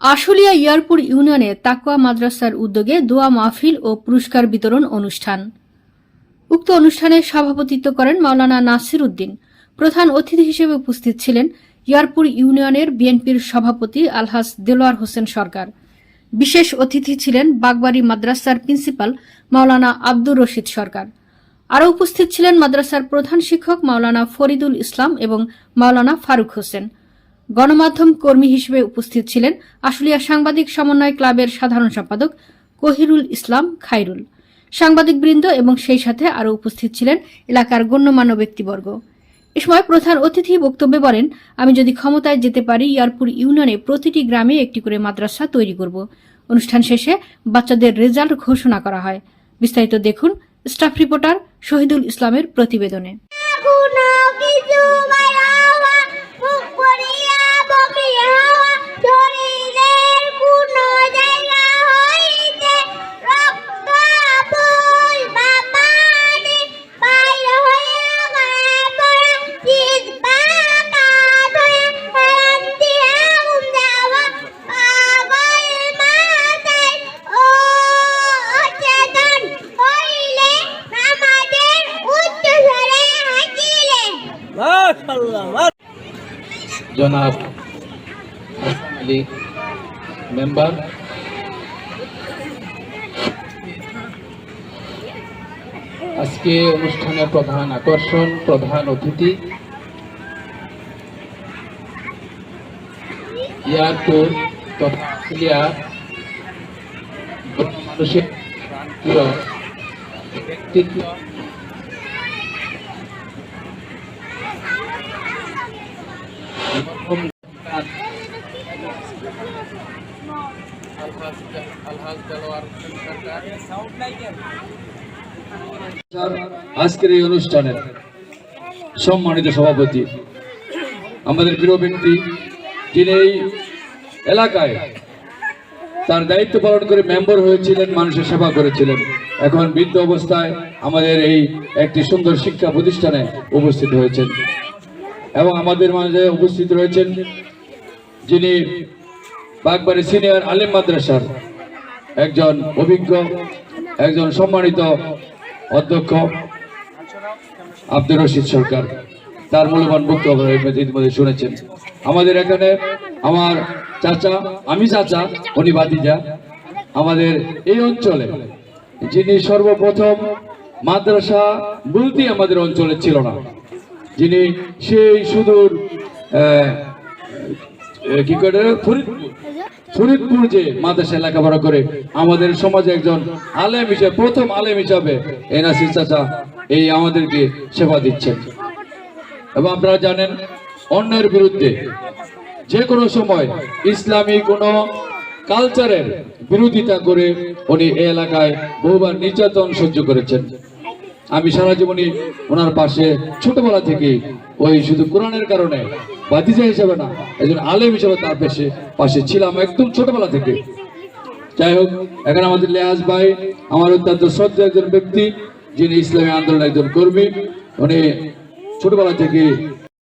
আশুলিয়া ইয়ারপুর ইউনিয়নে তাকওয়া মাদ্রাসার উদ্যোগে দোয়া মাহফিল ও পুরস্কার বিতরণ অনুষ্ঠান। উক্ত অনুষ্ঠানে সভাপতিত্ব করেন মাওলানা নাসির উদ্দিন। প্রধান অতিথি হিসেবে উপস্থিত ছিলেন ইয়ারপুর ইউনিয়নের বিএনপির সভাপতি আলহাজ দেলোয়ার হোসেন সরকার। বিশেষ অতিথি ছিলেন বাগবাড়ি মাদ্রাসার প্রিন্সিপাল মাওলানা আব্দুর রশিদ সরকার। আরও উপস্থিত ছিলেন মাদ্রাসার প্রধান শিক্ষক মাওলানা ফরিদুল ইসলাম এবং মাওলানা ফারুক হোসেন। গণমাধ্যম কর্মী হিসেবে উপস্থিত ছিলেন আশুলিয়া সাংবাদিক সমন্বয় ক্লাবের সাধারণ সম্পাদক কহিরুল ইসলাম খাইরুল। সাংবাদিকবৃন্দ এবং সেই সাথে আরও উপস্থিত ছিলেন এলাকার গণ্যমান্য ব্যক্তিবর্গ। এ সময় প্রধান অতিথি বক্তব্যে বলেন, আমি যদি ক্ষমতায় যেতে পারি, ইয়ারপুর ইউনিয়নে প্রতিটি গ্রামে একটি করে মাদ্রাসা তৈরি করব। অনুষ্ঠান শেষে বাচ্চাদের রেজাল্ট ঘোষণা করা হয়। বিস্তারিত দেখুন স্টাফ রিপোর্টার শহীদুল ইসলামের প্রতিবেদনে। জনাব আলী মেম্বার। আজকে অনুষ্ঠানের প্রধান আকর্ষণ প্রধান অতিথি। ইয়ারপুর তথা মরহুম আলহাজ আলহাজ দেলোয়ার হোসেন সরকার আজকের এই অনুষ্ঠানের সম্মানিত সভাপতি আমাদের প্রিয় ব্যক্তি, যিনি এই এলাকায় তার দায়িত্ব পালন করে মেম্বার হয়েছিলেন, মানুষের সেবা করেছিলেন। এখন বৃদ্ধ অবস্থায় আমাদের এই একটি সুন্দর শিক্ষা প্রতিষ্ঠানে উপস্থিত হয়েছেন। এবং আমাদের মাঝে উপস্থিত রয়েছেন যিনি বাগবাড়ি সিনিয়র আলিম মাদ্রাসার একজন অভিজ্ঞ, একজন সম্মানিত অধ্যক্ষ আব্দুর রশিদ সরকার। তার মূল্যবান বক্তব্য ইতিমধ্যে শুনেছেন। আমাদের এখানে আমার চাচা, আমি চাচা, উনি বাতিজা আমাদের এই অঞ্চলে যিনি সর্বপ্রথম মাদ্রাসা বলতেই আমাদের অঞ্চলে ছিল না। যিনি সেই সুদূর কি করে? ফরিদপুর। ফরিদপুর যে মাদ্রাসায় লেখাপড়া করে, আমাদের সমাজে একজন আলেম হিসেবে, প্রথম আলেম হিসাবে এনাসির চাচা এই আমাদেরকে সেবা দিচ্ছেন। এবং আপনারা জানেন, অন্যের বিরুদ্ধে যে কোনো সময় ইসলামী কোনো কালচারের বিরোধিতা করে উনি এলাকায় বহুবার নির্যাতন সহ্য করেছেন। আমি সারা জীবনই ওনার পাশে ছোটবেলা থেকে ওই শুধু কোরআনের কারণে বাতিজা হিসেবে না, একজন আলেম হিসেবে তার পাশে পাশে ছিলাম একদম ছোটবেলা থেকে। যাই হোক, এখন আমাদের লেহাজ ভাই, আমার অত্যন্ত শ্রদ্ধা একজন ব্যক্তি, যিনি ইসলামী আন্দোলনের একজন কর্মী। উনি ছোটবেলা থেকে